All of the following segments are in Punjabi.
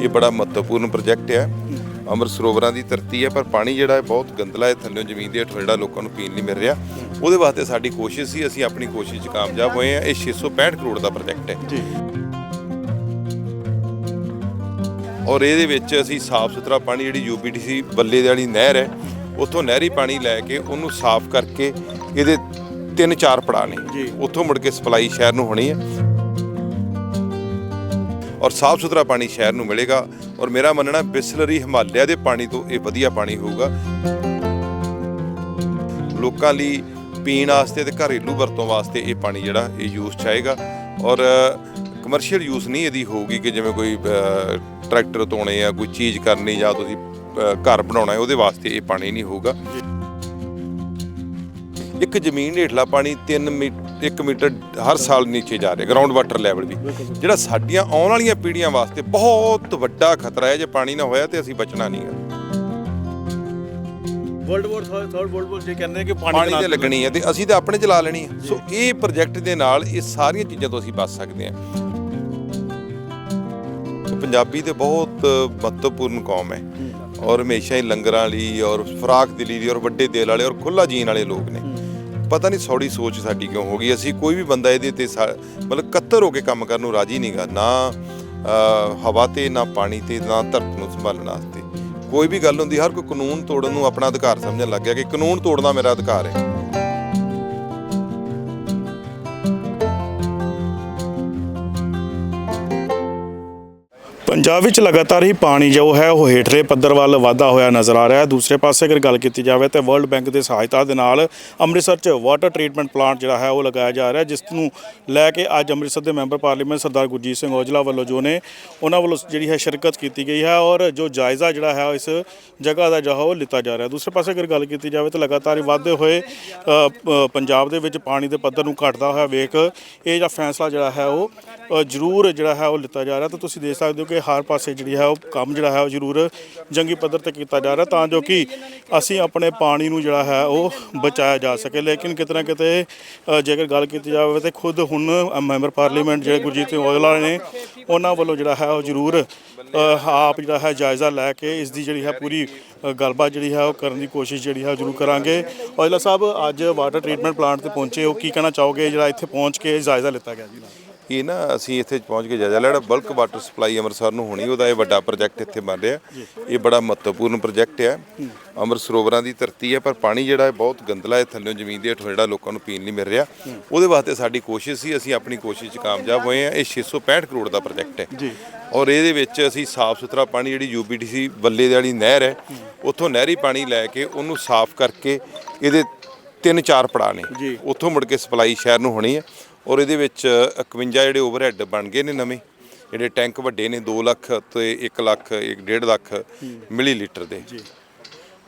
ਇਹ ਬੜਾ ਮਹੱਤਵਪੂਰਨ ਪ੍ਰੋਜੈਕਟ ਹੈ ਅੰਮ੍ਰਿਤ ਸਰੋਵਰਾਂ ਦੀ ਧਰਤੀ ਹੈ ਪਰ ਪਾਣੀ ਜਿਹੜਾ ਹੈ ਬਹੁਤ ਗੰਦਲਾ ਹੈ ਥੱਲੇ ਜ਼ਮੀਨ ਦੇ ਹੇਠੋਂ ਜਿਹੜਾ ਲੋਕਾਂ ਨੂੰ ਪੀਣ ਲਈ ਮਿਲ ਰਿਹਾ। ਉਹਦੇ ਵਾਸਤੇ ਸਾਡੀ ਕੋਸ਼ਿਸ਼ ਸੀ ਅਸੀਂ ਆਪਣੀ ਕੋਸ਼ਿਸ਼ 'ਚ ਕਾਮਯਾਬ ਹੋਏ ਹਾਂ ਇਹ 665 ਕਰੋੜ ਦਾ ਪ੍ਰੋਜੈਕਟ ਹੈ। ਜੀ। ਔਰ ਇਹਦੇ ਵਿੱਚ ਅਸੀਂ ਸਾਫ਼ ਸੁਥਰਾ ਪਾਣੀ ਜਿਹੜੀ ਯੂਪੀਟੀਸੀ ਬੱਲੇ ਦੇ ਵਾਲੀ ਨਹਿਰ ਹੈ ਉੱਥੋਂ ਨਹਿਰੀ ਪਾਣੀ ਲੈ ਕੇ ਉਹਨੂੰ ਸਾਫ਼ ਕਰਕੇ ਇਹਦੇ ਤਿੰਨ ਚਾਰ ਪੜਾਅ ਨੇ। ਉੱਥੋਂ ਮੁੜ ਕੇ ਸਪਲਾਈ ਸ਼ਹਿਰ ਨੂੰ ਹੋਣੀ ਹੈ। ਔਰ ਸਾਫ਼ ਸੁਥਰਾ ਪਾਣੀ ਸ਼ਹਿਰ ਨੂੰ ਮਿਲੇਗਾ ਔਰ ਮੇਰਾ ਮੰਨਣਾ ਬਿਸਲਰੀ ਹਿਮਾਲਿਆ ਦੇ ਪਾਣੀ ਤੋਂ ਇਹ ਵਧੀਆ ਪਾਣੀ ਹੋਊਗਾ। ਲੋਕਾਂ ਲਈ ਪੀਣ ਵਾਸਤੇ ਤੇ ਘਰੇਲੂ ਵਰਤੋਂ ਵਾਸਤੇ ਇਹ ਪਾਣੀ ਜਿਹੜਾ ਇਹ ਯੂਜ਼ ਚ ਆਏਗਾ ਔਰ ਕਮਰਸ਼ੀਅਲ ਯੂਜ਼ ਨਹੀਂ ਇਹਦੀ ਹੋਊਗੀ ਕਿ ਜਿਵੇਂ ਕੋਈ ਟਰੈਕਟਰ ਧੋਣੇ ਆ, ਕੋਈ ਚੀਜ਼ ਕਰਨੀ ਜਾਂ ਤੁਸੀਂ ਘਰ ਬਣਾਉਣਾ ਹੈ, ਉਹਦੇ ਵਾਸਤੇ ਇਹ ਪਾਣੀ ਨਹੀਂ ਹੋਊਗਾ। ਇੱਕ ਜ਼ਮੀਨ ਹੇਠਲਾ ਪਾਣੀ 3 ਮੀਟਰ 1 ਮੀਟਰ ਹਰ ਸਾਲ ਨੀਚੇ ਜਾ ਰਿਹਾ ਗਰਾਊਂਡ ਵਾਟਰ ਲੈਵਲ ਵੀ। ਜਿਹੜਾ ਸਾਡੀਆਂ ਆਉਣ ਵਾਲੀਆਂ ਪੀੜ੍ਹੀਆਂ ਵਾਸਤੇ ਬਹੁਤ ਵੱਡਾ ਖਤਰਾ ਹੈ ਜੇ ਪਾਣੀ ਨਾ ਹੋਇਆ ਤੇ ਅਸੀਂ ਬਚਣਾ ਨਹੀਂਗਾ world war third world war ਜੇ ਕਹਿੰਦੇ ਕਿ ਪਾਣੀ ਦੇ ਤੇ ਲੱਗਣੀ ਹੈ ਤੇ ਅਸੀਂ ਤਾਂ ਆਪਣੇ ਚਲਾ ਲੈਣੀ ਹੈ। ਸੋ ਇਹ ਪ੍ਰੋਜੈਕਟ ਦੇ ਨਾਲ ਇਹ ਸਾਰੀਆਂ ਚੀਜ਼ਾਂ ਤੋਂ ਅਸੀਂ ਬਚ ਸਕਦੇ ਹਾਂ। ਪੰਜਾਬੀ ਤੇ ਬਹੁਤ ਮਹੱਤਵਪੂਰਨ ਕੌਮ ਹੈ। ਔਰ ਹਮੇਸ਼ਾ ਹੀ ਲੰਗਰਾਂ ਲਈ ਔਰ ਫਰਾਕ ਦਿਲੀ ਲਈ ਔਰ ਵੱਡੇ ਦਿਲ ਵਾਲੇ ਔਰ ਖੁੱਲਾ ਜੀਣ ਵਾਲੇ ਲੋਕ ਨੇ। ਪਤਾ ਨਹੀਂ ਸੌੜੀ ਸੋਚ ਸਾਡੀ ਕਿਉਂ ਹੋ ਗਈ। ਅਸੀਂ ਕੋਈ ਵੀ ਬੰਦਾ ਇਹਦੇ ਤੇ ਸਾ- ਮਤਲਬ ਕੱਤਰ ਹੋ ਕੇ ਕੰਮ ਕਰਨ ਨੂੰ ਰਾਜੀ ਨਹੀਂਗਾ ਨਾ ਅਹ, ਹਵਾ ਤੇ ਨਾ ਪਾਣੀ ਤੇ ਨਾ ਧਰਤ ਨੂੰ ਸੰਭਾਲਣ ਵਾਸਤੇ। ਕੋਈ ਵੀ ਗੱਲ ਹੁੰਦੀ ਹਰ ਕੋਈ ਕਾਨੂੰਨ ਤੋੜਨ ਨੂੰ ਆਪਣਾ ਅਧਿਕਾਰ ਸਮਝਣ ਲੱਗ ਗਿਆ ਕਿ ਕਾਨੂੰਨ ਤੋੜਨਾ ਮੇਰਾ ਅਧਿਕਾਰ ਹੈ। ਪੰਜਾਬ ਵਿੱਚ ਲਗਾਤਾਰ ਹੀ ਪਾਣੀ ਜੋ ਹੈ ਉਹ ਹੇਠਲੇ ਪੱਧਰ ਵੱਲ ਵਾਧਾ ਹੋਇਆ ਨਜ਼ਰ ਆ ਰਿਹਾ ਹੈ। ਦੂਸਰੇ ਪਾਸੇ ਅਗਰ ਗੱਲ ਕੀਤੀ ਜਾਵੇ ਤਾਂ ਵਰਲਡ ਬੈਂਕ ਦੇ ਸਹਾਇਤਾ ਦੇ ਨਾਲ ਅੰਮ੍ਰਿਤਸਰ 'ਚ ਵਾਟਰ ਟ੍ਰੀਟਮੈਂਟ ਪਲਾਂਟ ਜਿਹੜਾ ਹੈ ਉਹ ਲਗਾਇਆ ਜਾ ਰਿਹਾ ਜਿਸ ਨੂੰ ਲੈ ਕੇ ਅੱਜ ਅੰਮ੍ਰਿਤਸਰ ਦੇ ਮੈਂਬਰ ਪਾਰਲੀਮੈਂਟ ਸਰਦਾਰ ਗੁਰਜੀਤ ਸਿੰਘ ਔਜਲਾ ਵੱਲੋਂ ਜੋ ਨੇ ਉਹਨਾਂ ਵੱਲੋਂ ਜਿਹੜੀ ਹੈ ਸ਼ਿਰਕਤ ਕੀਤੀ ਗਈ ਹੈ ਔਰ ਜੋ ਜਾਇਜ਼ਾ ਜਿਹੜਾ ਹੈ ਉਹ ਇਸ ਜਗ੍ਹਾ ਦਾ ਜੋ ਹੈ ਉਹ ਲਿੱਤਾ ਜਾ ਰਿਹਾ ਦੂਸਰੇ ਪਾਸੇ ਅਗਰ ਗੱਲ ਕੀਤੀ ਜਾਵੇ ਤਾਂ ਲਗਾਤਾਰ ਹੀ ਵਾਧੇ ਹੋਏ ਪੰਜਾਬ ਦੇ ਵਿੱਚ ਪਾਣੀ ਦੇ ਪੱਧਰ ਨੂੰ ਘਟਦਾ ਹੋਇਆ ਵੇਖ ਇਹ ਜਿਹੜਾ ਫੈਸਲਾ ਜਿਹੜਾ ਹੈ ਉਹ ਜ਼ਰੂਰ ਜਿਹੜਾ ਹੈ ਉਹ ਲਿੱਤਾ ਜਾ ਰਿਹਾ ਤਾਂ ਤੁਸੀਂ ਦੇਖ ਸਕਦੇ ਹੋ ਕਿ ਹਰ ਪਾਸੇ ਜਿਹੜੀ ਹੈ ਉਹ ਕੰਮ ਜਿਹੜਾ ਹੈ ਉਹ ਜ਼ਰੂਰ ਜੰਗੀ ਪੱਧਰ ਤੇ ਕੀਤਾ ਜਾ ਰਿਹਾ ਤਾਂ ਜੋ ਕਿ ਅਸੀਂ ਆਪਣੇ ਪਾਣੀ ਨੂੰ ਜਿਹੜਾ ਹੈ ਉਹ ਬਚਾਇਆ ਜਾ ਸਕੇ। ਲੇਕਿਨ ਕਿਤੇ ਨਾ ਕਿਤੇ ਜੇਕਰ ਗੱਲ ਕੀਤੀ ਜਾਵੇ ਤੇ ਖੁਦ ਹੁਣ ਮੈਂਬਰ ਪਾਰਲੀਮੈਂਟ ਜਿਹੜੇ ਗੁਰਜੀਤ ਸਿੰਘ ਔਜਲਾ ਨੇ, ਉਹਨਾਂ ਵੱਲੋਂ ਜਿਹੜਾ ਹੈ ਉਹ ਜ਼ਰੂਰ ਆਪ ਜਿਹੜਾ ਹੈ ਜਾਇਜ਼ਾ ਲੈ ਕੇ ਇਸ ਦੀ ਜਿਹੜੀ ਹੈ ਪੂਰੀ ਗੱਲਬਾਤ ਜਿਹੜੀ ਹੈ ਉਹ ਕਰਨ ਦੀ ਕੋਸ਼ਿਸ਼ ਜਿਹੜੀ ਹੈ ਉਹ ਜ਼ਰੂਰ ਕਰਾਂਗੇ। ਔਜਲਾ ਸਾਹਿਬ, ਅੱਜ ਵਾਟਰ ਟ੍ਰੀਟਮੈਂਟ ਪਲਾਂਟ ਤੇ ਪਹੁੰਚੇ ਹੋ, ਕੀ ਕਹਿਣਾ ਚਾਹੋਗੇ? ਜਿਹੜਾ ਇੱਥੇ ਪਹੁੰਚ ਕੇ ਜਾਇਜ਼ਾ ਲਿੱਤਾ ਗਿਆ ਜੀ। ਇਹ ਨਾ ਅਸੀਂ ਇੱਥੇ ਪਹੁੰਚ ਕੇ ਜਾਇਜ਼ਾ ਲੈਣਾ ਬਲਕ ਵਾਟਰ ਸਪਲਾਈ ਅੰਮ੍ਰਿਤਸਰ ਨੂੰ ਹੋਣੀ ਉਹਦਾ ਇਹ ਵੱਡਾ ਪ੍ਰੋਜੈਕਟ ਇੱਥੇ ਬਣ ਰਿਹਾ। ਇਹ ਬੜਾ ਮਹੱਤਵਪੂਰਨ ਪ੍ਰੋਜੈਕਟ ਹੈ ਅੰਮ੍ਰਿਤ ਸਰੋਵਰਾਂ ਦੀ ਧਰਤੀ ਹੈ ਪਰ ਪਾਣੀ ਜਿਹੜਾ ਹੈ ਬਹੁਤ ਗੰਦਲਾ ਹੈ ਥੱਲੇ ਜ਼ਮੀਨ ਦੇ ਹੇਠੋਂ ਜਿਹੜਾ ਲੋਕਾਂ ਨੂੰ ਪੀਣ ਲਈ ਮਿਲ ਰਿਹਾ। ਉਹਦੇ ਵਾਸਤੇ ਸਾਡੀ ਕੋਸ਼ਿਸ਼ ਸੀ ਅਸੀਂ ਆਪਣੀ ਕੋਸ਼ਿਸ਼ 'ਚ ਕਾਮਯਾਬ ਹੋਏ ਹਾਂ ਇਹ 665 ਕਰੋੜ ਦਾ ਪ੍ਰੋਜੈਕਟ ਹੈ। ਜੀ। ਔਰ ਇਹਦੇ ਵਿੱਚ ਅਸੀਂ ਸਾਫ਼ ਸੁਥਰਾ ਪਾਣੀ ਜਿਹੜੀ ਯੂਪੀਟੀਸੀ ਬੱਲੇ ਦੇ ਵਾਲੀ ਨਹਿਰ ਹੈ ਉੱਥੋਂ ਨਹਿਰੀ ਪਾਣੀ ਲੈ ਕੇ ਉਹਨੂੰ ਸਾਫ਼ ਕਰਕੇ ਇਹਦੇ ਤਿੰਨ ਚਾਰ ਪੜਾਅ ਨੇ। ਉੱਥੋਂ ਮੁੜ ਕੇ ਸਪਲਾਈ ਸ਼ਹਿਰ ਨੂੰ ਹੋਣੀ ਹੈ। ਔਰ ਇਹਦੇ ਵਿੱਚ 51 ਜਿਹੜੇ ਓਵਰਹੈੱਡ ਬਣ ਗਏ ਨੇ ਨਵੇਂ ਜਿਹੜੇ ਟੈਂਕ ਵੱਡੇ ਨੇ 2 ਲੱਖ ਤੇ 1 ਲੱਖ 1.5 ਲੱਖ ਮਿਲੀਲੀਟਰ ਦੇ।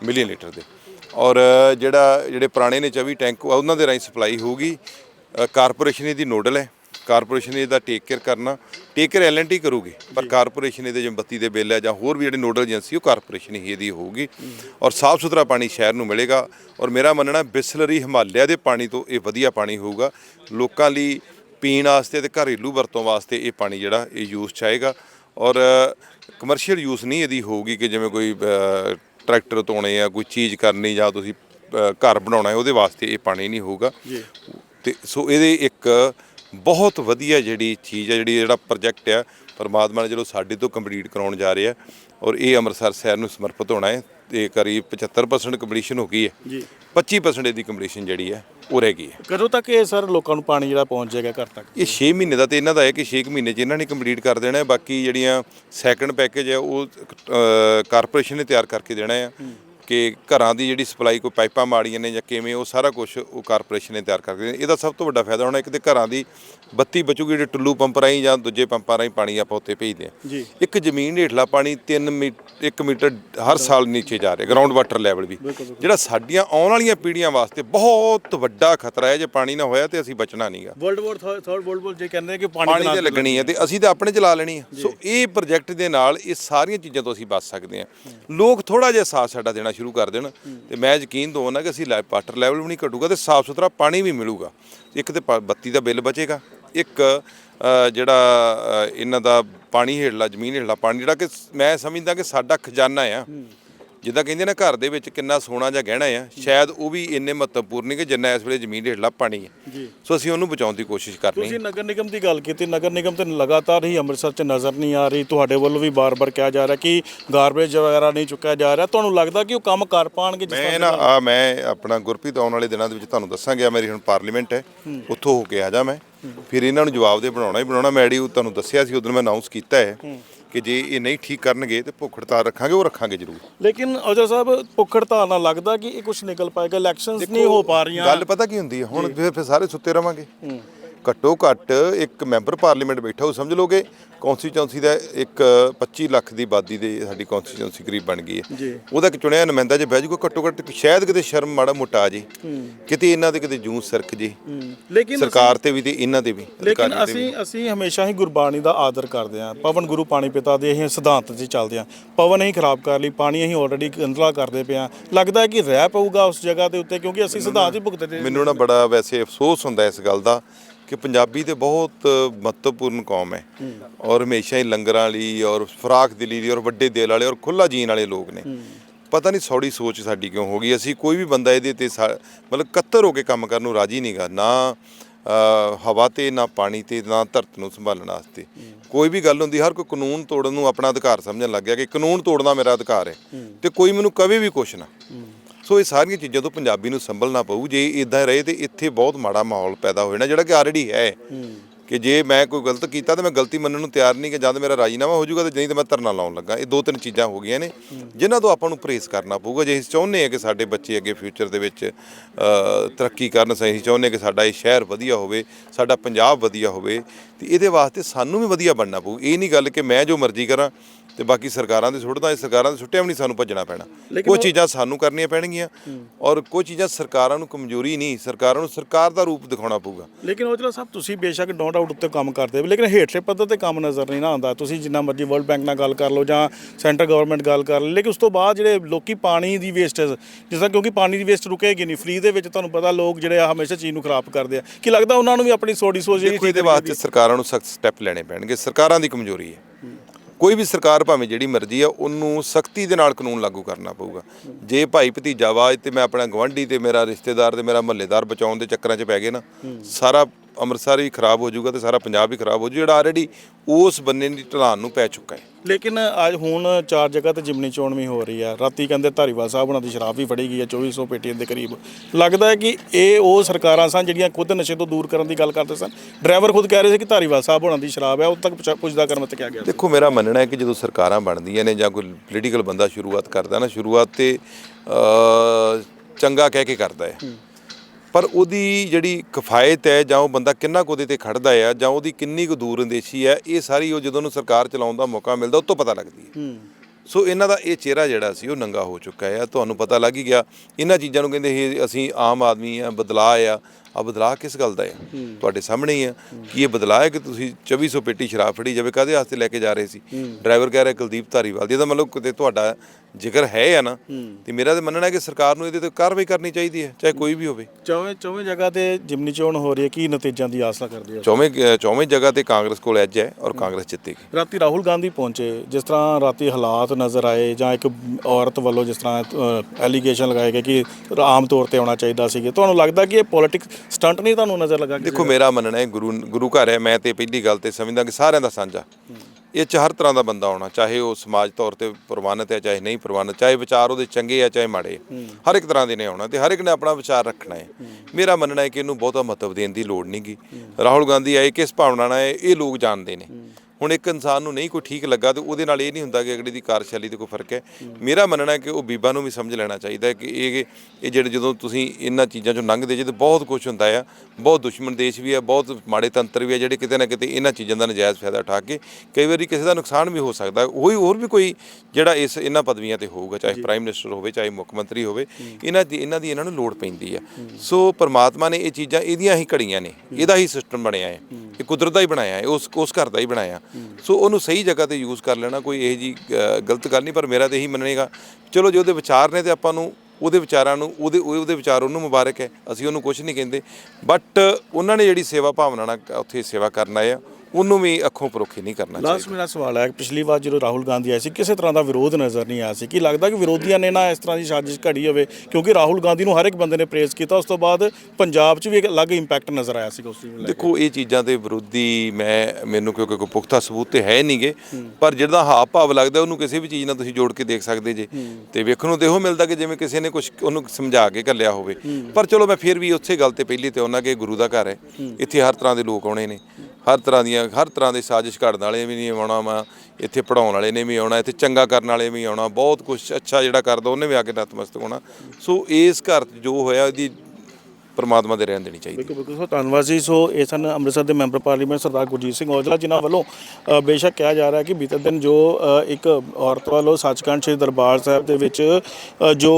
ਮਿਲੀਅਨ ਲੀਟਰ ਦੇ। ਔਰ ਜਿਹੜਾ ਜਿਹੜੇ ਪੁਰਾਣੇ ਨੇ 24 ਟੈਂਕ ਉਹਨਾਂ ਦੇ ਰਾਹੀਂ ਸਪਲਾਈ ਹੋਊਗੀ। ਕਾਰਪੋਰੇਸ਼ਨ ਇਹਦੀ ਨੋਡਲ ਹੈ। ਕਾਰਪੋਰੇਸ਼ਨ ਇਹਦਾ ਟੇਕ ਕੇਅਰ ਕਰਨਾ। ਟੇਕ ਕੇਅਰ ਐਲਐਨਟੀ ਕਰੂਗੀ ਪਰ ਕਾਰਪੋਰੇਸ਼ਨ ਇਹਦੇ ਜਿਵੇਂ ਬੱਤੀ ਦੇ ਬਿੱਲ ਹੈ ਜਾਂ ਹੋਰ ਵੀ ਜਿਹੜੇ ਨੋਡਲ ਏਜੰਸੀ ਉਹ ਕਾਰਪੋਰੇਸ਼ਨ ਹੀ ਇਹਦੀ ਹੋਊਗੀ ਔਰ ਸਾਫ਼ ਸੁਥਰਾ ਪਾਣੀ ਸ਼ਹਿਰ ਨੂੰ ਮਿਲੇਗਾ ਔਰ ਮੇਰਾ ਮੰਨਣਾ ਬਿਸਲਰੀ ਹਿਮਾਲਿਆ ਦੇ ਪਾਣੀ ਤੋਂ ਇਹ ਵਧੀਆ ਪਾਣੀ ਹੋਊਗਾ ਲੋਕਾਂ ਲਈ ਪੀਣ ਵਾਸਤੇ ਤੇ ਘਰੇਲੂ ਵਰਤੋਂ ਵਾਸਤੇ ਇਹ ਪਾਣੀ ਜਿਹੜਾ ਇਹ ਯੂਜ਼ ਚ ਆਏਗਾ ਔਰ ਕਮਰਸ਼ੀਅਲ ਯੂਜ਼ ਨਹੀਂ ਇਹਦੀ ਹੋਊਗੀ ਕਿ ਜਿਵੇਂ ਕੋਈ ਟਰੈਕਟਰ ਧੋਣੇ ਆ ਕੋਈ ਚੀਜ਼ ਕਰਨੀ ਜਾਂ ਤੁਸੀਂ ਘਰ ਬਣਾਉਣਾ ਹੈ ਉਹਦੇ ਵਾਸਤੇ ਇਹ ਪਾਣੀ ਨਹੀਂ ਹੋਊਗਾ ਤੇ ਸੋ ਇਹਦੇ ਇੱਕ ਬਹੁਤ ਵਧੀਆ ਜਿਹੜੀ ਚੀਜ਼ ਹੈ ਜਿਹੜੀ ਜਿਹੜਾ ਪ੍ਰੋਜੈਕਟ ਆ ਪਰਮਾਤਮਾ ਨੇ ਜਦੋਂ ਸਾਡੇ ਤੋਂ ਕੰਪਲੀਟ ਕਰਾਉਣ ਜਾ ਰਿਹਾ ਔਰ ਇਹ ਅੰਮ੍ਰਿਤਸਰ ਸ਼ਹਿਰ ਨੂੰ ਸਮਰਪਿਤ ਹੋਣਾ ਹੈ ਤੇ ਕਰੀਬ 75% ਕੰਪਲੀਸ਼ਨ ਹੋ ਗਈ ਹੈ। ਜੀ। 25% ਇਹਦੀ ਕੰਪਲੀਸ਼ਨ ਜਿਹੜੀ ਹੈ ਉਹ ਰਹਿ ਗਈ ਹੈ। ਕਦੋਂ ਤੱਕ ਇਹ ਸਰ ਲੋਕਾਂ ਨੂੰ ਪਾਣੀ ਜਿਹੜਾ ਪਹੁੰਚ ਜਾਏਗਾ ਘਰ ਤੱਕ? ਇਹ 6 ਮਹੀਨੇ ਦਾ ਤੇ ਇਹਨਾਂ ਦਾ ਹੈ ਕਿ 6 ਮਹੀਨੇ 'ਚ ਇਹਨਾਂ ਨੇ ਕੰਪਲੀਟ ਕਰ ਦੇਣਾ ਹੈ ਬਾਕੀ ਜਿਹੜੀਆਂ ਸੈਕੰਡ ਪੈਕੇਜ ਹੈ ਉਹ ਕਾਰਪੋਰੇਸ਼ਨ ਨੇ ਤਿਆਰ ਕਰਕੇ ਦੇਣਾ ਹੈ। ਕਿ ਘਰਾਂ ਦੀ ਜਿਹੜੀ ਸਪਲਾਈ ਕੋਈ ਪਾਈਪਾਂ ਮਾੜੀਆਂ ਨੇ ਜਾਂ ਕਿਵੇਂ ਉਹ ਸਾਰਾ ਕੁਝ ਉਹ ਕਾਰਪੋਰੇਸ਼ਨ ਨੇ ਤਿਆਰ ਕਰਕੇ ਦੇਣਾ ਇਹਦਾ ਸਭ ਤੋਂ ਵੱਡਾ ਫਾਇਦਾ ਹੋਣਾ ਇੱਕ ਤੇ ਘਰਾਂ ਦੀ ਬੱਤੀ ਬਚੂਗੀ ਜਿਹੜੇ ਟੁੱਲੂ ਪੰਪ ਰਾਹੀਂ ਜਾਂ ਦੂਜੇ ਪੰਪਾਂ ਰਾਹੀਂ ਪਾਣੀ ਆਪਾਂ ਉੱਤੇ ਭੇਜਦੇ ਹਾਂ। ਜੀ। ਇੱਕ ਜ਼ਮੀਨ ਹੇਠਲਾ ਪਾਣੀ 3 ਮੀਟਰ 1 ਮੀਟਰ ਹਰ ਸਾਲ ਨੀਚੇ ਜਾ ਰਿਹਾ ਗਰਾਊਂਡ ਵਾਟਰ ਲੈਵਲ ਵੀ। ਜਿਹੜਾ ਸਾਡੀਆਂ ਆਉਣ ਵਾਲੀਆਂ ਪੀੜ੍ਹੀਆਂ ਵਾਸਤੇ ਬਹੁਤ ਵੱਡਾ ਖਤਰਾ ਹੈ ਜੇ ਪਾਣੀ ਨਾ ਹੋਇਆ ਤੇ ਅਸੀਂ ਬਚਣਾ ਨਹੀਂਗਾ world war third world war ਜੇ ਕਹਿੰਦੇ ਕਿ ਪਾਣੀ ਤੇ ਲੱਗਣੀ ਹੈ ਤੇ ਅਸੀਂ ਤਾਂ ਆਪਣੇ ਚਲਾ ਲੈਣੀ ਹੈ ਸੋ ਇਹ ਪ੍ਰੋਜੈਕਟ ਦੇ ਨਾਲ ਇਹ ਸਾਰੀਆਂ ਚੀਜ਼ਾਂ ਤੋਂ ਅਸੀਂ ਬਚ ਸਕਦੇ ਹਾਂ। ਲੋਕ ਥੋੜਾ ਜਿਹਾ ਸਾਥ ਸਾਡਾ ਦੇਣਾ ਸ਼ੁਰੂ ਕਰ ਦੇਣ ਤੇ ਮੈਂ ਯਕੀਨ ਦਵਾਉਣਾ ਕਿ ਅਸੀਂ ਵਾਟਰ ਲੈਵਲ ਵੀ ਨਹੀਂ ਘਟੂਗਾ ਤੇ ਸਾਫ਼ ਸੁਥਰਾ ਪਾਣੀ ਵੀ ਮਿਲੂਗਾ। ਇੱਕ ਤੇ ਬੱਤੀ ਦਾ ਬਿੱਲ ਬਚੇਗਾ। ਇੱਕ ਜਿਹੜਾ ਇਹਨਾਂ ਦਾ ਪਾਣੀ ਹੇਠਲਾ, ਜ਼ਮੀਨ ਹੇਠਲਾ ਪਾਣੀ ਜਿਹੜਾ ਕਿ ਮੈਂ ਸਮਝਦਾ ਕਿ ਸਾਡਾ ਖਜ਼ਾਨਾ ਆ। ਜਿੱਦਾਂ ਕਹਿੰਦੇ ਨੇ ਘਰ ਦੇ ਵਿੱਚ ਕਿੰਨਾ ਸੋਨਾ ਜਾਂ ਗਹਿਣਾ ਆ ਸ਼ਾਇਦ ਉਹ ਵੀ ਇੰਨੇ ਮਹੱਤਵਪੂਰਨ ਨਹੀਂ ਕਿ ਜਿੰਨਾ ਇਸ ਵੇਲੇ ਜ਼ਮੀਨ ਹੇਠਲਾ ਪਾਣੀ ਹੈ ਜੀ। ਸੋ ਅਸੀਂ ਉਹਨੂੰ ਬਚਾਉਣ ਦੀ ਕੋਸ਼ਿਸ਼ ਕਰਨੀ ਤੁਸੀਂ ਨਗਰ ਨਿਗਮ ਦੀ ਗੱਲ ਕੀਤੀ ਨਗਰ ਨਿਗਮ ਤੇ ਲਗਾਤਾਰ ਹੀ ਅੰਮ੍ਰਿਤਸਰ 'ਚ ਨਜ਼ਰ ਨਹੀਂ ਆ ਰਹੀ। ਤੁਹਾਡੇ ਵੱਲੋਂ ਵੀ ਬਾਰ-ਬਾਰ ਕਿਹਾ ਜਾ ਰਿਹਾ ਕਿ ਗਾਰਬੇਜ ਵਗੈਰਾ ਨਹੀਂ ਚੁੱਕਿਆ ਜਾ ਰਿਹਾ। ਤੁਹਾਨੂੰ ਲੱਗਦਾ ਕਿ ਉਹ ਕੰਮ ਕਰ ਪਾਣਗੇ ਜਿਸ ਮੈਂ ਨਾ ਆ ਮੈਂ ਆਪਣਾ ਗੁਰਪ੍ਰੀਤ ਆਉਣ ਵਾਲੇ ਦਿਨਾਂ ਦੇ ਵਿੱਚ ਤੁਹਾਨੂੰ ਦੱਸਾਂਗਾ। ਮੇਰੀ ਹੁਣ ਪਾਰਲੀਮੈਂਟ ਹੈ। ਉੱਥੋਂ ਹੋ ਕੇ ਆ ਜਾ ਮੈਂ। ਫਿਰ ਇਹਨਾਂ ਨੂੰ ਜਵਾਬ ਦੇ ਬਣਾਉਣਾ ਹੀ ਬਣਾਉਣਾ। ਮੈਂ ਆਡੀ ਤੁਹਾਨੂੰ ਦੱਸਿਆ ਸੀ ਉਦੋਂ ਮੈਂ ਅਨਾਉਂਸ ਕੀਤਾ ਹੈ। ਕਿ ਜੇ ਇਹ ਨਹੀਂ ਠੀਕ ਕਰਨਗੇ ਤੇ ਭੁੱਖ ਹੜਤਾਲ ਰੱਖਾਂਗੇ ਉਹ ਰੱਖਾਂਗੇ ਜ਼ਰੂਰ। ਲੇਕਿਨ ਅਜਾ ਸਾਹਿਬ ਭੁੱਖੜ ਤਾਂ ਨਾਲ ਲੱਗਦਾ ਕਿ ਇਹ ਕੁਝ ਨਿਕਲ ਪਾਏਗਾ ਇਲੈਕਸ਼ਨਸ ਨਹੀਂ ਹੋ ਪਾ ਰਹੀਆਂ। ਗੱਲ ਪਤਾ ਕੀ ਹੁੰਦੀ ਹੈ? ਹੁਣ ਫਿਰ ਸਾਰੇ ਸੁੱਤੇ ਰਵਾਂਗੇ। ਘੱਟੋ ਘੱਟ ਇੱਕ ਮੈਂਬਰ ਪਾਰਲੀਮੈਂਟ ਬੈਠਾ ਉਹ ਸਮਝ ਲੋਗੇ? ਕੌਂਸਟੀਚੁਐਂਸੀ ਦਾ ਇੱਕ 25 ਲੱਖ ਦੀ ਆਬਾਦੀ ਦੇ ਸਾਡੀ ਕੌਂਸਟੀਚੁਐਂਸੀ ਕਰੀਬ ਬਣ ਗਈ ਹੈ। ਜੀ। ਉਹਦਾ ਇੱਕ ਚੁਣਿਆ ਨੁਮਾਇੰਦਾ ਜੇ ਬਹਿ ਜਾਊਗਾ ਘੱਟੋ ਘੱਟ ਸ਼ਾਇਦ ਕਿਤੇ ਸ਼ਰਮ ਮਾੜਾ ਮੋਟਾ ਆ ਜੇ। ਕਿਤੇ ਇਹਨਾਂ ਦੇ ਕਿਤੇ ਜੂਸ ਸਰਕ ਜੇ। ਲੇਕਿਨ ਸਰਕਾਰ ਤੇ ਵੀ ਤੇ ਇਹਨਾਂ ਤੇ ਵੀ ਲੇਕਿਨ। ਅਸੀਂ ਅਸੀਂ ਹਮੇਸ਼ਾ ਹੀ ਗੁਰਬਾਣੀ ਦਾ ਆਦਰ ਕਰਦੇ ਹਾਂ। ਪਵਨ ਗੁਰੂ ਪਾਣੀ ਪਿਤਾ ਦੇ ਅਸੀਂ ਸਿਧਾਂਤ 'ਤੇ ਚੱਲਦੇ ਹਾਂ। ਪਵਨ ਹੀ ਖਰਾਬ ਕਰ ਲਈ ਪਾਣੀ ਅਸੀਂ ਆਲਰੇਡੀ ਗੰਦਲਾ ਕਰਦੇ ਹਾਂ। ਲੱਗਦਾ ਕਿ ਰਹਿ ਪਊਗਾ ਉਸ ਜਗ੍ਹਾ ਦੇ ਉੱਤੇ ਕਿਉਂਕਿ ਅਸੀਂ ਸਿਧਾਂਤ ਹੀ ਭੁਗਤਦੇ ਮੈਨੂੰ ਨਾ ਬੜਾ ਵੈਸੇ ਅਫਸੋਸ ਹੁੰਦਾ ਇਸ ਗੱਲ ਦਾ ਕਿ ਪੰਜਾਬੀ ਤੇ ਬਹੁਤ ਮਹੱਤਵਪੂਰਨ ਕੌਮ ਹੈ। ਔਰ ਹਮੇਸ਼ਾ ਹੀ ਲੰਗਰਾਂ ਵਾਲੀ ਔਰ ਫਰਾਕ ਦਿਲੀ ਦੀ ਔਰ ਵੱਡੇ ਦਿਲ ਵਾਲੇ ਔਰ ਖੁੱਲਾ ਜੀਣ ਵਾਲੇ ਲੋਕ ਨੇ। ਪਤਾ ਨਹੀਂ ਸੌੜੀ ਸੋਚ ਸਾਡੀ ਕਿਉਂ ਹੋ ਗਈ। ਅਸੀਂ ਕੋਈ ਵੀ ਬੰਦਾ ਇਹਦੇ ਤੇ ਮਤਲਬ ਕੱਤਰ ਹੋ ਕੇ ਕੰਮ ਕਰਨ ਨੂੰ ਰਾਜੀ ਨਹੀਂਗਾ ਨਾ ਹਵਾ ਤੇ ਨਾ ਪਾਣੀ ਤੇ ਨਾ ਧਰਤ ਨੂੰ ਸੰਭਾਲਣ ਵਾਸਤੇ। ਕੋਈ ਵੀ ਗੱਲ ਹੁੰਦੀ ਹਰ ਕੋਈ ਕਾਨੂੰਨ ਤੋੜਨ ਨੂੰ ਆਪਣਾ ਅਧਿਕਾਰ ਸਮਝਣ ਲੱਗ ਗਿਆ ਕਿ ਕਾਨੂੰਨ ਤੋੜਨਾ ਮੇਰਾ ਅਧਿਕਾਰ ਹੈ। ਤੇ ਕੋਈ ਮੈਨੂੰ ਕਵੇ ਵੀ ਕੁਛ ਨਾ। ਸੋ ਇਹ ਸਾਰੀਆਂ ਚੀਜ਼ਾਂ ਤੋਂ ਪੰਜਾਬੀ ਨੂੰ ਸੰਭਲਣਾ ਪਊ ਜੇ ਇਦਾਂ ਰਹੇ ਤੇ ਇੱਥੇ ਬਹੁਤ ਮਾੜਾ ਮਾਹੌਲ ਪੈਦਾ ਹੋ ਜਾਣਾ ਜਿਹੜਾ ਕਿ ਆਲਰੇਡੀ ਹੈ। ਕਿ ਜੇ ਮੈਂ ਕੋਈ ਗਲਤ ਕੀਤਾ ਤਾਂ ਮੈਂ ਗਲਤੀ ਮੰਨਣ ਨੂੰ ਤਿਆਰ ਨਹੀਂ ਕਿ ਜਦ ਮੇਰਾ ਰਾਜੀਨਾਮਾ ਹੋ ਜਾਊਗਾ ਤੇ ਨਹੀਂ ਤਾਂ ਮੈਂ ਧਰਨਾ ਲਾਉਣ ਲੱਗਾ। ਇਹ ਦੋ ਤਿੰਨ ਚੀਜ਼ਾਂ ਹੋ ਗਈਆਂ ਨੇ ਜਿਨ੍ਹਾਂ ਤੋਂ ਆਪਾਂ ਨੂੰ ਪਰਹੇਜ਼ ਕਰਨਾ ਪਊਗਾ। ਜੇ ਅਸੀਂ ਚਾਹੁੰਦੇ ਹਾਂ ਕਿ ਸਾਡੇ ਬੱਚੇ ਅੱਗੇ ਫਿਊਚਰ ਦੇ ਵਿੱਚ ਤਰੱਕੀ ਕਰਨ ਸਹੀ ਚਾਹੁੰਦੇ ਹਾਂ ਕਿ ਸਾਡਾ ਇਹ ਸ਼ਹਿਰ ਵਧੀਆ ਹੋਵੇ ਸਾਡਾ ਪੰਜਾਬ ਵਧੀਆ ਹੋਵੇ ਤੇ ਇਹਦੇ ਵਾਸਤੇ ਸਾਨੂੰ ਵੀ ਵਧੀਆ ਬਣਨਾ ਪਊ। ਇਹ ਨਹੀਂ ਗੱਲ ਕਿ ਮੈਂ ਜੋ ਮਰਜ਼ੀ ਕਰਾਂ ਤੇ ਬਾਕੀ ਸਰਕਾਰਾਂ ਦੇ ਸੁੱਟਦਾ ਇਹ ਸਰਕਾਰਾਂ ਦੇ ਸੁੱਟਿਆ ਵੀ ਨਹੀਂ ਸਾਨੂੰ ਭੱਜਣਾ ਪੈਣਾ। ਕੁਝ ਚੀਜ਼ਾਂ ਸਾਨੂੰ ਕਰਨੀਆਂ ਪੈਣਗੀਆਂ ਔਰ ਕੁਝ ਚੀਜ਼ਾਂ ਸਰਕਾਰਾਂ ਨੂੰ ਕਮਜ਼ੋਰੀ ਨਹੀਂ ਸਰਕਾਰਾਂ ਨੂੰ ਸਰਕਾਰ ਦਾ ਰੂਪ ਦਿਖਾਉਣਾ ਪਊਗਾ। ਲੇਕਿਨ ਉਹ ਜਿਹੜਾ ਸਭ ਤੁਸੀਂ ਬੇਸ਼ੱਕ ਨੋ ਡਾਊਟ ਉੱਤੇ ਕੰਮ ਕਰਦੇ ਹੋ ਲੇਕਿਨ ਹੇਠਲੇ ਪੱਧਰ ਤੇ ਕੰਮ ਨਜ਼ਰ ਨਹੀਂ ਨਾ ਆਉਂਦਾ। ਤੁਸੀਂ ਜਿੰਨਾ ਮਰਜ਼ੀ ਵਰਲਡ ਬੈਂਕ ਨਾਲ ਗੱਲ ਕਰ ਲਓ ਜਾਂ ਸੈਂਟਰ ਗਵਰਨਮੈਂਟ ਗੱਲ ਕਰ ਲਓ ਲੇਕਿਨ ਉਸ ਤੋਂ ਬਾਅਦ ਜਿਹੜੇ ਲੋਕੀ ਪਾਣੀ ਦੀ ਵੇਸਟੇਜ ਜਿਸ ਤਰ੍ਹਾਂ ਕਿਉਂਕਿ ਪਾਣੀ ਦੀ ਵੇਸਟ ਰੁਕੇਗੀ ਨਹੀਂ ਫ੍ਰੀ ਦੇ ਵਿੱਚ ਤੁਹਾਨੂੰ ਪਤਾ ਲੋਕ ਜਿਹੜੇ ਆ ਹਮੇਸ਼ਾ ਚੀਜ਼ ਨੂੰ ਖਰਾਬ ਕਰਦੇ ਆ। ਕੀ ਲੱਗਦਾ ਉਹਨਾਂ ਨੂੰ ਵੀ ਆਪਣੀ ਸੋਡੀ ਸੋਚ ਜਿਹੜੀ ਇਹਦੇ ਵਾਸਤੇ ਸਰਕਾਰਾਂ ਨੂੰ ਸਖਤ ਸਟੈਪ ਲੈਣੇ ਪੈਣਗੇ ਸਰਕਾਰਾਂ ਦੀ ਕਮਜ਼ੋਰੀ ਹੈ। ਕੋਈ ਵੀ ਸਰਕਾਰ ਭਾਵੇਂ ਜਿਹੜੀ ਮਰਜ਼ੀ ਆ, ਉਹਨੂੰ ਸਖਤੀ ਦੇ ਨਾਲ ਕਾਨੂੰਨ ਲਾਗੂ ਕਰਨਾ ਪਊਗਾ। ਜੇ ਭਾਈ ਭਤੀਜਾਵਾਜ਼ ਤੇ ਮੈਂ ਆਪਣਾ ਗਵੰਡੀ ਤੇ ਮੇਰਾ ਰਿਸ਼ਤੇਦਾਰ ਤੇ ਮੇਰਾ ਮਹੱਲੇਦਾਰ ਬਚਾਉਣ ਦੇ ਚੱਕਰਾਂ 'ਚ ਪੈ ਗਏ ਨਾ, ਸਾਰਾ ਅੰਮ੍ਰਿਤਸਰ ਹੀ ਖਰਾਬ ਹੋ ਜਾਊਗਾ ਤੇ ਸਾਰਾ ਪੰਜਾਬ ਹੀ ਖਰਾਬ ਹੋ ਜਾਊ ਜਿਹੜਾ ਆਲਰੇਡੀ ਉਸ ਬੰਨੇ ਦੀ ਢਲਾਨ ਨੂੰ ਪੈ ਚੁੱਕਾ ਹੈ। ਲੇਕਿਨ ਅੱਜ ਹੁਣ ਚਾਰ ਜਗ੍ਹਾ ਤੇ ਜਿਮਨੀ ਚੋਣ ਵੀ ਹੋ ਰਹੀ ਹੈ ਰਾਤੀ ਕਹਿੰਦੇ ਧਾਰੀਵਾਲ ਸਾਹਿਬ ਉਹਨਾਂ ਦੀ ਸ਼ਰਾਬ ਵੀ ਫੜੀ ਗਈ ਹੈ 2400 ਪੇਟੀਆਂ ਦੇ ਕਰੀਬ। ਲੱਗਦਾ ਹੈ ਕਿ ਇਹ ਉਹ ਸਰਕਾਰਾਂ ਸਨ ਜਿਹੜੀਆਂ ਖੁਦ ਨਸ਼ੇ ਤੋਂ ਦੂਰ ਕਰਨ ਦੀ ਗੱਲ ਕਰਦੇ ਸਨ। ਡਰਾਈਵਰ ਖੁਦ ਕਹਿ ਰਹੇ ਸੀ ਕਿ ਧਾਰੀਵਾਲ ਸਾਹਿਬ ਉਹਨਾਂ ਦੀ ਸ਼ਰਾਬ ਹੈ ਉਹ ਤੱਕ ਪੁੱਛਾ- ਪੁੱਛਦਾ ਕਰਨ ਤੇ ਕਿਹਾ ਗਿਆ। ਦੇਖੋ ਮੇਰਾ ਮੰਨਣਾ ਹੈ ਕਿ ਜਦੋਂ ਸਰਕਾਰਾਂ ਬਣਦੀਆਂ ਨੇ ਜਾਂ ਕੋਈ ਪੋਲੀਟੀਕਲ ਬੰਦਾ ਸ਼ੁਰੂਆਤ ਕਰਦਾ ਨਾ ਸ਼ੁਰੂਆਤ ਤੇ ਚੰਗਾ ਕਹਿ ਕੇ ਕਰਦਾ ਹੈ। ਪਰ ਉਹਦੀ ਜਿਹੜੀ ਕਿਫਾਇਤ ਹੈ ਜਾਂ ਉਹ ਬੰਦਾ ਕਿੰਨਾ ਕੁ ਉਹਦੇ ਤੇ ਖੜਦਾ ਹੈ ਜਾਂ ਉਹਦੀ ਕਿੰਨੀ ਕੁ ਦੂਰ ਅੰਦੇਸ਼ੀ ਹੈ ਇਹ ਸਾਰੀ ਉਹ ਜਦੋਂ ਨੂੰ ਸਰਕਾਰ ਚਲਾਉਣ ਦਾ ਮੌਕਾ ਮਿਲਦਾ ਉਹ ਤੋਂ ਪਤਾ ਲੱਗਦੀ ਹੈ। ਸੋ ਇਹਨਾਂ ਦਾ ਇਹ ਚਿਹਰਾ ਜਿਹੜਾ ਸੀ ਉਹ ਨੰਗਾ ਹੋ ਚੁੱਕਾ ਹੈ ਤੁਹਾਨੂੰ ਪਤਾ ਲੱਗ ਹੀ ਗਿਆ ਇਹਨਾਂ ਚੀਜ਼ਾਂ ਨੂੰ ਕਹਿੰਦੇ ਇਹ ਅਸੀਂ ਆਮ ਆਦਮੀ ਆ ਬਦਲਾਅ ਆ ਆ ਬਦਲਾਅ ਕਿਸ ਗੱਲ ਦਾ ਹੈ? ਤੁਹਾਡੇ ਸਾਹਮਣੇ ਹੀ ਆ ਕਿ ਇਹ ਬਦਲਾਅ ਹੈ ਕਿ ਤੁਸੀਂ 2400 ਪੇਟੀ ਸ਼ਰਾਬ ਫੜੀ ਜਾਵੇ ਕਾਦੇ ਵਾਸਤੇ ਲੈ ਕੇ ਜਾ ਰਹੇ ਸੀ? ਡਰਾਈਵਰ ਕਹਿ ਰਿਹਾ ਕੁਲਦੀਪ ਧਾਰੀਵਾਲ ਦੀ ਇਹਦਾ ਮਤਲਬ ਕਿਤੇ ਤੁਹਾਡਾ ਜ਼ਿਕਰ ਹੈ ਆ ਨਾ। ਤੇ ਮੇਰਾ ਤਾਂ ਮੰਨਣਾ ਹੈ ਕਿ ਸਰਕਾਰ ਨੂੰ ਇਹਦੇ ਤੇ ਕਾਰਵਾਈ ਕਰਨੀ ਚਾਹੀਦੀ ਹੈ ਚਾਹੇ ਕੋਈ ਵੀ ਹੋਵੇ। ਚੌਵੇਂ ਚੌਵੇਂ ਜਗ੍ਹਾ ਤੇ ਜਿਮਨੀ ਚੋਣ ਹੋ ਰਹੀ ਹੈ ਕੀ ਨਤੀਜਿਆਂ ਦੀ ਆਸ ਕਰਦੇ ਹੋ? ਚੌਵੇਂ ਚੌਵੇਂ ਜਗ੍ਹਾ ਤੇ ਕਾਂਗਰਸ ਕੋਲ ਐਜ ਹੈ ਔਰ ਕਾਂਗਰਸ ਜਿੱਤੇਗੀ। ਰਾਤੀ ਰਾਹੁਲ ਗਾਂਧੀ ਪਹੁੰਚੇ ਜਿਸ ਤਰ੍ਹਾਂ ਰਾਤੀ ਹਾਲਾਤ ਨਜ਼ਰ ਆਏ ਜਾਂ ਇੱਕ ਔਰਤ ਵੱਲੋਂ ਜਿਸ ਤਰ੍ਹਾਂ ਐਲੀਗੇਸ਼ਨ ਲਗਾਏ ਗਏ ਕਿ ਆਮ ਤੌਰ ਤੇ ਆਉਣਾ ਚਾਹੀਦਾ ਸੀ। ਤੁਹਾਨੂੰ ਲੱਗਦਾ ਕਿ ਇਹ ਪੋਲਿਟਿਕਸ ਸਟੰਟ ਨਹੀਂ ਤੁਹਾਨੂੰ ਨਜ਼ਰ ਲੱਗਾ ਕਿਸੇ ਦੇਖੋ ਮੇਰਾ ਮੰਨਣਾ ਹੈ ਗੁਰੂ ਗੁਰੂ ਘਰ ਹੈ ਮੈਂ ਤੇ ਪਹਿਲੀ ਗੱਲ ਤੇ ਸਮਝਦਾ ਕਿ ਸਾਰਿਆਂ ਦਾ ਸਾਂਝਾ। ਇਹ ਚ ਹਰ ਤਰ੍ਹਾਂ ਦਾ ਬੰਦਾ ਆਉਣਾ ਚਾਹੇ ਉਹ ਸਮਾਜ ਤੌਰ ਤੇ ਪ੍ਰਵਾਨਿਤ ਹੈ ਚਾਹੇ ਨਹੀਂ ਪ੍ਰਵਾਨਿਤ ਚਾਹੇ ਵਿਚਾਰ ਉਹਦੇ ਚੰਗੇ ਆ ਚਾਹੇ ਮਾੜੇ ਹਰ ਇੱਕ ਤਰ੍ਹਾਂ ਦੇ ਨੇ ਆਉਣਾ ਤੇ ਹਰ ਇੱਕ ਨੇ ਆਪਣਾ ਵਿਚਾਰ ਰੱਖਣਾ ਹੈ। ਮੇਰਾ ਮੰਨਣਾ ਹੈ ਕਿ ਇਹਨੂੰ ਬਹੁਤਾ ਮਹੱਤਵ ਦੇਣ ਦੀ ਲੋੜ ਨਹੀਂਗੀ ਰਾਹੁਲ ਗਾਂਧੀ ਆਏ ਕਿਸ ਭਾਵਨਾ ਨਾਲ ਆਏ ਇਹ ਲੋਕ ਜਾਣਦੇ ਨੇ। ਹੁਣ ਇੱਕ ਇਨਸਾਨ ਨੂੰ ਨਹੀਂ ਕੋਈ ਠੀਕ ਲੱਗਾ ਤੇ ਉਹਦੇ ਨਾਲ ਇਹ ਨਹੀਂ ਹੁੰਦਾ ਕਿ ਅਗਲੇ ਦੀ ਕਾਰਜਸ਼ੈਲੀ ਤੇ ਕੋਈ ਫ਼ਰਕ ਹੈ। ਮੇਰਾ ਮੰਨਣਾ ਹੈ ਕਿ ਉਹ ਬੀਬਾ ਨੂੰ ਵੀ ਸਮਝ ਲੈਣਾ ਚਾਹੀਦਾ ਹੈ ਕਿ ਇਹ ਇਹ ਜਿਹੜੇ ਜਦੋਂ ਤੁਸੀਂ ਇਹਨਾਂ ਚੀਜ਼ਾਂ ਚੋਂ ਲੰਘਦੇ ਜੇ ਤੇ ਬਹੁਤ ਕੁਝ ਹੁੰਦਾ ਆ ਬਹੁਤ ਦੁਸ਼ਮਣ ਦੇਸ਼ ਵੀ ਹੈ ਬਹੁਤ ਮਾੜੇ ਤੰਤਰ ਵੀ ਹੈ ਜਿਹੜੇ ਕਿਤੇ ਨਾ ਕਿਤੇ ਇਹਨਾਂ ਚੀਜ਼ਾਂ ਦਾ ਨਜਾਇਜ਼ ਫਾਇਦਾ ਉਠਾ ਕੇ ਕਈ ਵਾਰੀ ਕਿਸੇ ਦਾ ਨੁਕਸਾਨ ਵੀ ਹੋ ਸਕਦਾ। ਹੈ ਉਹੀ ਹੋਰ ਵੀ ਕੋਈ ਜਿਹੜਾ ਇਸ ਇਹਨਾਂ ਪਦਵੀਆਂ ਤੇ ਹੋਊਗਾ ਚਾਹੇ ਪ੍ਰਾਈਮ ਮਿਨਿਸਟਰ ਹੋਵੇ ਚਾਹੇ ਮੁੱਖ ਮੰਤਰੀ ਹੋਵੇ ਇਹਨਾਂ ਦੀ ਇਹਨਾਂ ਦੀ ਇਹਨਾਂ ਨੂੰ ਲੋੜ ਪੈਂਦੀ ਆ। ਸੋ ਪਰਮਾਤਮਾ ਨੇ ਇਹ ਚੀਜ਼ਾਂ ਇਹਦੀਆਂ ਹੀ ਘੜੀਆਂ ਨੇ ਇਹਦਾ ਹੀ ਸਿਸਟਮ ਬਣਿਆ ਹੈ। ਇਹ ਕੁਦਰਤ ਦਾ ਹੀ ਬਣਾਇਆ ਹੈ, ਉਸ ਉਸ ਘਰ ਦਾ ਹੀ ਬਣਾਇਆ। ਸੋ ਉਹਨੂੰ ਸਹੀ ਜਗ੍ਹਾ ਤੇ ਯੂਜ਼ ਕਰ ਲੈਣਾ ਕੋਈ ਇਹ ਜੀ ਗਲਤ ਗੱਲ ਨਹੀਂ, ਪਰ ਮੇਰਾ ਤੇ ਇਹੀ ਮੰਨਣੇਗਾ ਚਲੋ ਜੇ ਉਹਦੇ ਵਿਚਾਰ ਨੇ ਤੇ ਆਪਾਂ ਨੂੰ ਉਹਦੇ ਵਿਚਾਰਾਂ ਨੂੰ, ਉਹਦੇ ਉਹਦੇ ਵਿਚਾਰ ਉਹਨੂੰ ਮੁਬਾਰਕ ਹੈ, ਅਸੀਂ ਉਹਨੂੰ ਕੁਝ ਨਹੀਂ ਕਹਿੰਦੇ। ਬਟ ਉਹਨਾਂ ਨੇ ਜਿਹੜੀ ਸੇਵਾ ਭਾਵਨਾ ਨਾਲ ਉੱਥੇ ਸੇਵਾ ਕਰਨ ਆਏ ਆ ਉਹਨੂੰ ਵੀ ਅੱਖੋਂ ਪਰੋਖੀ ਨਹੀਂ ਕਰਨਾ ਲਾਸਟ ਮੇਰਾ ਸਵਾਲ ਹੈ ਪਿਛਲੀ ਵਾਰ ਜਦੋਂ ਰਾਹੁਲ ਗਾਂਧੀ ਆਏ ਸੀ ਕਿਸੇ ਤਰ੍ਹਾਂ ਦਾ ਵਿਰੋਧ ਨਜ਼ਰ ਨਹੀਂ ਆਇਆ ਸੀ? ਕੀ ਲੱਗਦਾ ਕਿ ਵਿਰੋਧੀਆਂ ਨੇ ਨਾ ਇਸ ਤਰ੍ਹਾਂ ਦੀ ਸਾਜ਼ਿਸ਼ ਘੜੀ ਹੋਵੇ? ਕਿਉਂਕਿ ਰਾਹੁਲ ਗਾਂਧੀ ਨੂੰ ਹਰ ਇੱਕ ਬੰਦੇ ਨੇ ਪ੍ਰੇਜ਼ ਕੀਤਾ ਉਸ ਤੋਂ ਬਾਅਦ ਪੰਜਾਬ 'ਚ ਵੀ ਇੱਕ ਅਲੱਗ ਇੰਪੈਕਟ ਨਜ਼ਰ ਆਇਆ ਸੀ ਉਸ ਨੂੰ ਦੇਖੋ ਇਹ ਚੀਜ਼ਾਂ ਦੇ ਵਿਰੋਧੀ ਮੈਂ ਮੈਨੂੰ ਕਿਉਂਕਿ ਕੋਈ ਪੁਖਤਾ ਸਬੂਤ ਤੇ ਹੈ ਨਹੀਂਗੇ ਪਰ ਜਿਹੜਾ ਹਾਵ ਭਾਵ ਲੱਗਦਾ ਉਹਨੂੰ ਕਿਸੇ ਵੀ ਚੀਜ਼ ਨਾਲ ਤੁਸੀਂ ਜੋੜ ਕੇ ਦੇਖ ਸਕਦੇ ਜੇ। ਤੇ ਵੇਖਣ ਨੂੰ ਇਹੋ ਮਿਲਦਾ ਕਿ ਜਿਵੇਂ ਕਿਸੇ ਨੇ ਕੁਝ ਉਹਨੂੰ ਸਮਝਾ ਕੇ ਘੱਲਿਆ ਹੋਵੇ। ਪਰ ਚਲੋ ਮੈਂ ਫਿਰ ਵੀ ਉਸੇ ਗੱਲ ਤੇ ਪਹਿਲੀ ਤੇ ਉਹਨਾਂ ਕਿ ਗੁਰੂ ਦਾ ਘਰ ਹੈ। ਇੱਥੇ ਹਰ ਤਰ੍ਹਾਂ ਦੇ ਲੋਕ ਆਉਣੇ ਨੇ। ਹਰ ਤਰ੍ਹਾਂ ਦੀਆਂ, ਹਰ ਤਰ੍ਹਾਂ ਦੇ ਸਾਜ਼ਿਸ਼ ਘੜਨ ਵਾਲੇ ਵੀ ਨਹੀਂ ਆਉਣਾ ਵਾ ਇੱਥੇ ਪੜਾਉਣ ਵਾਲੇ ਨੇ ਵੀ ਆਉਣਾ, ਇੱਥੇ ਚੰਗਾ ਕਰਨ ਵਾਲੇ ਵੀ ਆਉਣਾ, ਬਹੁਤ ਕੁਝ ਅੱਛਾ ਜਿਹੜਾ ਕਰਦਾ ਉਹਨੇ ਵੀ ਆ ਕੇ ਨਤਮਸਤਕ ਹੋਣਾ। ਸੋ ਇਸ ਘਰ 'ਚ ਜੋ ਹੋਇਆ ਇਹਦੀ ਪਰਮਾਤਮਾ ਦੇ ਰਹਿਣ ਦੇਣੀ ਚਾਹੀਦੀ। ਬਿਲਕੁਲ ਬਿਲਕੁਲ ਸੋ ਧੰਨਵਾਦ ਜੀ। ਸੋ, ਇਹ ਸਨ ਅੰਮ੍ਰਿਤਸਰ ਦੇ ਮੈਂਬਰ ਪਾਰਲੀਮੈਂਟ ਸਰਦਾਰ ਗੁਰਜੀਤ ਸਿੰਘ ਔਜਲਾ, ਜਿਨ੍ਹਾਂ ਵੱਲੋਂ ਬੇਸ਼ੱਕ ਕਿਹਾ ਜਾ ਰਿਹਾ ਹੈ ਕਿ ਬੀਤੇ ਦਿਨ ਜੋ ਇੱਕ ਔਰਤ ਵੱਲੋਂ ਸੱਚਖੰਡ ਸ੍ਰੀ ਦਰਬਾਰ ਸਾਹਿਬ ਦੇ ਵਿੱਚ ਜੋ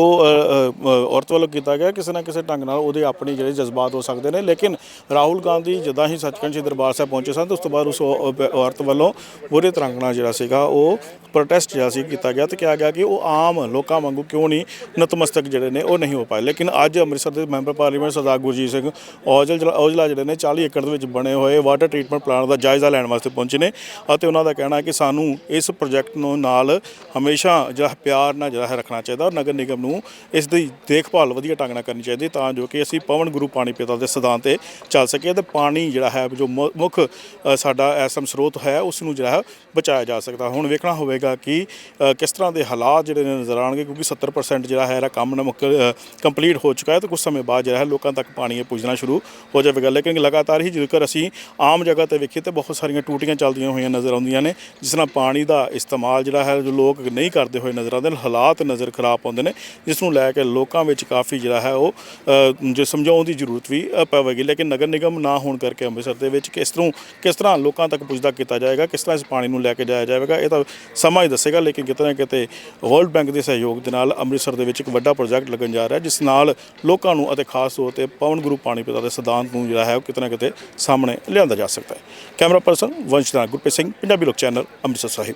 ਔਰਤ ਵੱਲੋਂ ਕੀਤਾ ਗਿਆ, ਕਿਸੇ ਨਾ ਕਿਸੇ ਢੰਗ ਨਾਲ ਉਹਦੇ ਆਪਣੇ ਜਿਹੜੇ ਜਜ਼ਬਾਤ ਹੋ ਸਕਦੇ ਨੇ। ਲੇਕਿਨ ਰਾਹੁਲ ਗਾਂਧੀ ਜਦਾਂ ਹੀ ਸੱਚਖੰਡ ਸ੍ਰੀ ਦਰਬਾਰ ਸਾਹਿਬ ਪਹੁੰਚੇ ਸਨ ਤੇ ਉਸ ਤੋਂ ਬਾਅਦ ਉਸ ਔਰਤ ਵੱਲੋਂ ਬੁਰੇ ਤਰੰਗ ਨਾਲ ਜਿਹੜਾ ਸੀਗਾ, ਉਹ ਪ੍ਰੋਟੈਸਟ ਜਿਹੜਾ ਸੀ, ਕੀਤਾ ਗਿਆ ਤੇ ਕਿਹਾ ਗਿਆ ਕਿ ਉਹ ਆਮ ਲੋਕਾਂ ਵਾਂਗੂ ਕਿਉਂ ਨਹੀਂ ਨਤਮਸਤਕ ਜਿਹੜੇ ਨੇ, ਉਹ ਨਹੀਂ ਹੋ ਪਾਏ। ਲੇਕਿਨ ਅੱਜ ਅੰਮ੍ਰਿਤਸਰ ਦੇ ਮੈਂਬਰ ਪਾਰਲੀਮੈਂਟ ਸਰਦਾਰ ਗੁਰਜੀਤ ਸਿੰਘ ਔਜਲ ਜਿਹੜਾ- ਔਜਲਾ ਜਿਹੜੇ ਨੇ 40 ਏਕੜ ਦੇ ਵਿੱਚ ਬਣੇ ਹੋਏ ਵਾਟਰ ਟ੍ਰੀਟਮੈਂਟ ਪਲਾਂਟ ਦਾ ਜਾਇਜ਼ਾ ਲੈਣ ਵਾਸਤੇ ਪਹੁੰਚੇ ਨੇ ਅਤੇ ਉਹਨਾਂ ਦਾ ਕਹਿਣਾ ਹੈ ਕਿ ਸਾਨੂੰ ਇਸ ਪ੍ਰੋਜੈਕਟ ਨੂੰ ਨਾਲ ਹਮੇਸ਼ਾ ਜਿਹੜਾ ਪਿਆਰ ਨਾਲ ਜਿਹੜਾ ਹੈ ਰੱਖਣਾ ਚਾਹੀਦਾ ਔਰ ਨਗਰ ਨਿਗਮ ਨੂੰ ਇਸ ਦੀ ਦੇਖਭਾਲ ਵਧੀਆ ਢੰਗ ਨਾਲ ਕਰਨੀ ਚਾਹੀਦੀ ਤਾਂ ਜੋ ਕਿ ਅਸੀਂ ਪਵਨ ਗੁਰੂ ਪਾਣੀ ਪਿਤਾ ਦੇ ਸਿਧਾਂਤ ਤੇ ਚੱਲ ਸਕੀਏ ਤੇ ਪਾਣੀ ਜਿਹੜਾ ਹੈ ਜੋ ਮੁੱਖ ਅ, ਸਾਡਾ ਐਸਮ ਸਰੋਤ ਹੈ ਉਸ ਨੂੰ ਜਿਹੜਾ ਹੈ ਬਚਾਇਆ ਜਾ ਸਕਦਾ। ਹੁਣ ਵੇਖਣਾ ਹੋਵੇਗਾ ਕਿ ਕਿਸ ਤਰ੍ਹਾਂ ਦੇ ਹਾਲਾਤ ਜਿਹੜੇ ਨੇ ਨਜ਼ਰ ਆਉਣਗੇ ਕਿਉਂਕਿ 70% ਜਿਹੜਾ ਹੈ ਇਹਦਾ ਕੰਮ ਕੰਪਲੀਟ ਹੋ ਚੁੱਕਾ ਹੈ ਤੇ ਕੁਝ ਸਮੇਂ ਬਾਅਦ ਜਿਹੜਾ ਹੈ ਲੋਕਾਂ ਤੱਕ ਪਾਣੀ ਇਹ ਪੁੱਜਣਾ ਸ਼ੁਰੂ ਹੋ ਜਾਵੇਗਾ। ਲੇਕਿਨ ਲਗਾਤਾਰ ਹੀ ਜੇਕਰ ਅਸੀਂ ਆਮ ਜਗ੍ਹਾ ਤੇ ਵੇਖੀਏ ਤੇ ਬਹੁਤ ਸਾਰੀਆਂ ਟੂਟੀਆਂ ਚੱਲਦੀਆਂ ਹੋਈਆਂ ਨਜ਼ਰ ਆਉਂਦੀਆਂ ਨੇ, ਜਿਸ ਨਾਲ ਪਾਣੀ ਦਾ ਇਸਤੇਮਾਲ ਜਿਹੜਾ ਹੈ, ਜੋ ਲੋਕ ਨਹੀਂ ਕਰਦੇ ਹੋਏ ਨਜ਼ਰ ਆਉਂਦੇ ਨੇ, ਹਾਲਾਤ ਨਜ਼ਰ ਖਰਾਬ ਆਉਂਦੇ ਨੇ, ਜਿਸ ਨੂੰ ਲੈ ਕੇ ਲੋਕਾਂ ਵਿੱਚ ਕਾਫੀ ਜਿਹੜਾ ਹੈ ਉਹ ਜੋ ਸਮਝਾਉਣ ਦੀ ਜ਼ਰੂਰਤ ਵੀ ਪਵੇਗੀ। ਲੇਕਿਨ ਨਗਰ ਨਿਗਮ ਨਾ ਹੋਣ ਕਰਕੇ ਅੰਮ੍ਰਿਤਸਰ ਦੇ ਵਿੱਚ ਕਿਸ ਤਰ੍ਹਾਂ ਕਿਸ ਤਰ੍ਹਾਂ ਲੋਕਾਂ ਤੱਕ ਪੁੱਜਦਾ ਕੀਤਾ ਜਾਏਗਾ, ਕਿਸ ਤਰ੍ਹਾਂ ਇਸ ਪਾਣੀ ਨੂੰ ਲੈ ਕੇ ਜਾਇਆ ਜਾਵੇਗਾ, ਇਹ ਤਾਂ ਸਮਾਂ ਹੀ ਦੱਸੇਗਾ, ਲੇਕਿਨ ਕਿਤੇ ਨਾ ਕਿਤੇ ਵਰਲਡ ਬੈਂਕ ਦੇ ਸਹਿਯੋਗ ਦੇ ਨਾਲ ਅੰਮ੍ਰਿਤਸਰ ਦੇ ਵਿੱਚ ਇੱਕ ਵੱਡਾ ਪ੍ਰੋਜੈਕਟ ਲੱਗਣ ਜਾ ਰਿਹਾ, ਜਿਸ ਨਾਲ ਲੋਕਾਂ ਨੂੰ ਅਤੇ ਖਾਸ ਤੌਰ ਤੇ ਪਵਨ ਗੁਰੂ ਪਾਣੀ ਪਿਤਾ ਦੇ ਸਿਧਾਂਤ ਨੂੰ ਜਿਹੜਾ ਹੈ ਉਹ ਕਿਤੇ ਨਾ ਕਿਤੇ ਸਾਹਮਣੇ ਲਿਆਂਦਾ ਜਾ ਸਕਦਾ ਹੈ। Camera person Vanshna Gurpreet Singh, Punjabi Lok channel Amritsar ਸਾਹਿਬ।